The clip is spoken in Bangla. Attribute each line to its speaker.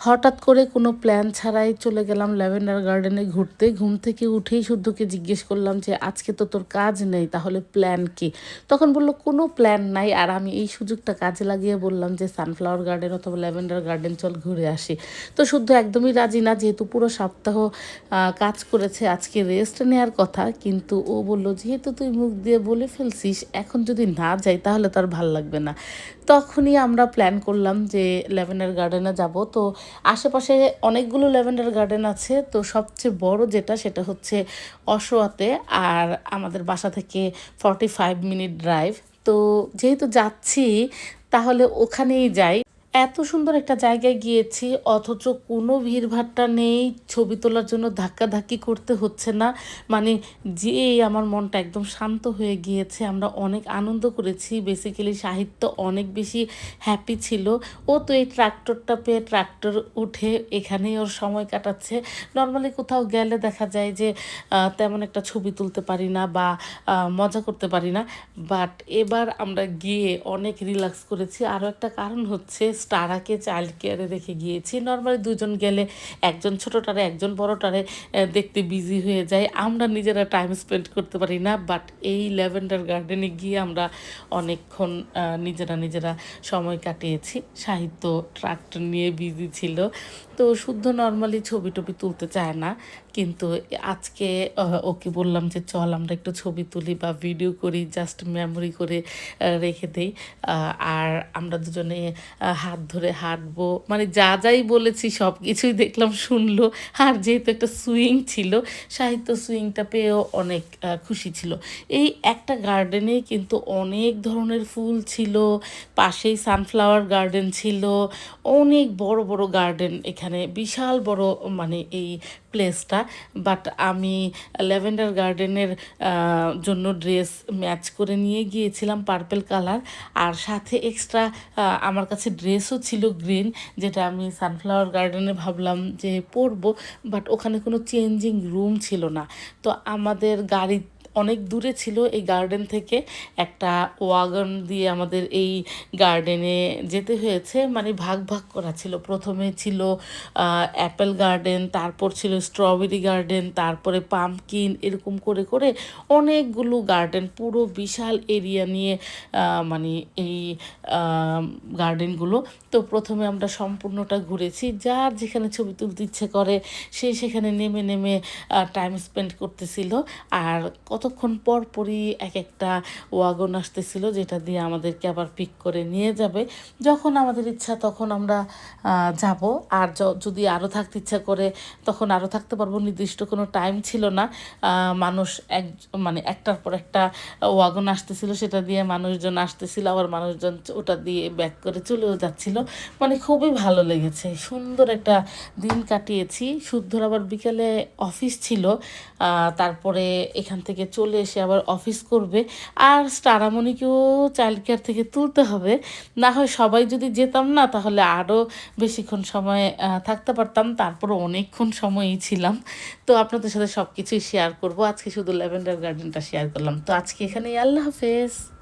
Speaker 1: হঠাৎ করে কোনো প্ল্যান ছাড়াই চলে গেলাম ল্যাভেন্ডার গার্ডেনে ঘুরতে। ঘুম থেকে উঠেই শুদ্ধকে জিজ্ঞেস করলাম যে, আজকে তো তোর কাজ নেই, তাহলে প্ল্যান কি? তখন বলল, কোনো প্ল্যান নাই। আর আমি এই সুযোগটা কাজে লাগিয়ে বললাম যে, সানফ্লাওয়ার গার্ডেন অথবা ল্যাভেন্ডার গার্ডেন, চল ঘুরে আসি। তো শুদ্ধ একদমই রাজি না, যেহেতু পুরো সপ্তাহ কাজ করেছে, আজকে রেস্ট নেওয়ার কথা। কিন্তু ও বলল, যেহেতু তুই মুখ দিয়ে বলে ফেলছিস, এখন যদি না যাই, তাহলে তার ভালো লাগবে না। তখনই আমরা প্ল্যান করলাম যে, ল্যাভেন্ডার গার্ডেনে যাব। তো আশেপাশে অনেকগুলো ল্যাভেন্ডার গার্ডেন আছে, তো সবচেয়ে বড় যেটা সেটা হচ্ছে অশোয়াতে আর আমাদের বাসা থেকে ফর্টি ফাইভ মিনিট ড্রাইভ তো যেহেতু যাচ্ছি তাহলে ওখানেই যাই। এত সুন্দর একটা জায়গায় গিয়েছি, অথচ কোনো ভিড়ভাট্টা নেই, ছবি তোলার জন্য ধাক্কাধাক্কি করতে হচ্ছে না। মানে যে আমার মনটা একদম শান্ত হয়ে গিয়েছে, আমরা অনেক আনন্দ করেছি বেসিক্যালি সাহিত্য অনেক বেশি হ্যাপি ছিল। ও তো এই ট্রাক্টরটা পেয়ে ট্রাক্টর উঠে এখানেই ওর সময় কাটাচ্ছে। নর্মালি কোথাও গেলে দেখা যায় যে তেমন একটা ছবি তুলতে পারি না বা মজা করতে পারি না। বাট এবার আমরা গিয়ে অনেক রিল্যাক্স করেছি। আরও একটা কারণ হচ্ছে স্টারাকে চাইল্ড কেয়ারে রেখে গিয়েছি। নর্মালি দুজন গেলে একজন ছোটোটারে, একজন বড়টারে দেখতে বিজি হয়ে যায়। আমরা নিজেরা টাইম স্পেন্ড করতে পারি না বাট এই ল্যাভেন্ডার গার্ডেনে গিয়ে আমরা অনেকক্ষণ নিজেরা নিজেরা সময় কাটিয়েছি। সাহিত্য ট্রাক্টর নিয়ে বিজি ছিল। তো শুদ্ধ নর্মালি ছবি টবি তুলতে চায় না, কিন্তু আজকে ওকে বললাম যে, চল আমরা একটু ছবি তুলি বা ভিডিও করি জাস্ট মেমোরি করে রেখে দেই। আর আমরা দুজনে হাত ধরে হাঁটবো। মানে যা যাই বলেছি, সব কিছুই দেখলাম, শুনলো। আর যেহেতু একটা সুইং ছিল, সাহিত্য সুইংটা পেয়েও অনেক খুশি ছিল। এই একটা গার্ডেনে কিন্তু অনেক ধরনের ফুল ছিল। পাশেই সানফ্লাওয়ার গার্ডেন ছিল। অনেক বড় বড় গার্ডেন এখানে। বিশাল বড় মানে এই প্লেসটা বাট আমি ল্যাভেন্ডার গার্ডেনের জন্য ড্রেস ম্যাচ করে নিয়ে গিয়েছিলাম পার্পেল কালার আর সাথে এক্সট্রা আমার কাছে ড্রেসও ছিল গ্রিন যেটা আমি সানফ্লাওয়ার গার্ডেনে ভাবলাম যে পরবো বাট ওখানে কোনো চেঞ্জিং রুম ছিল না। তো আমাদের গাড়ি অনেক দূরে ছিল এই গার্ডেন থেকে। একটা ওয়াগন দিয়ে আমাদের এই গার্ডেনে যেতে হয়েছে। মানে ভাগ ভাগ করা ছিল। প্রথমে ছিল অ্যাপেল গার্ডেন তারপর ছিল স্ট্রবেরি গার্ডেন তারপরে পামকিন এরকম করে করে অনেকগুলো গার্ডেন পুরো বিশাল এরিয়া নিয়ে মানে এই গার্ডেনগুলো তো প্রথমে আমরা সম্পূর্ণটা ঘুরেছি। যার যেখানে ছবি তুলতে ইচ্ছে করে, সে সেখানে নেমে নেমে টাইম স্পেন্ড করতেছিল। আর কতক্ষণ পর পরই এক একটা ওয়াগন আসতেছিল, যেটা দিয়ে আমাদেরকে আবার পিক করে নিয়ে যাবে। যখন আমাদের ইচ্ছা তখন আমরা যাব। আর যদি আরও থাকতে ইচ্ছা করে, তখন আরও থাকতে পারব। নির্দিষ্ট কোনো টাইম ছিল না। মানুষ এক মানে একটার পর একটা ওয়াগন আসতেছিল, সেটা দিয়ে মানুষজন আসতেছিল, আবার মানুষজন ওটা দিয়ে ব্যাক করে চলেও যাচ্ছিল। মানে খুবই ভালো লেগেছে। সুন্দর একটা দিন কাটিয়েছি। শুদ্ধর আবার বিকেলে অফিস ছিল। তারপরে এখান থেকে চলে এসে আবার অফিস করবে। আর স্টারামণিকেও চাইল্ড কেয়ার থেকে তুলতে হবে। না হয় সবাই যদি যেতাম না, তাহলে আরও বেশিক্ষণ সময় থাকতে পারতাম। তারপরে অনেকক্ষণ সময়ই ছিলাম। তো আপনাদের সাথে সব কিছুই শেয়ার করব। আজকে শুধু ল্যাভেন্ডার গার্ডেনটা শেয়ার করলাম। তো আজকে এখানেই আল্লাহ হাফেজ।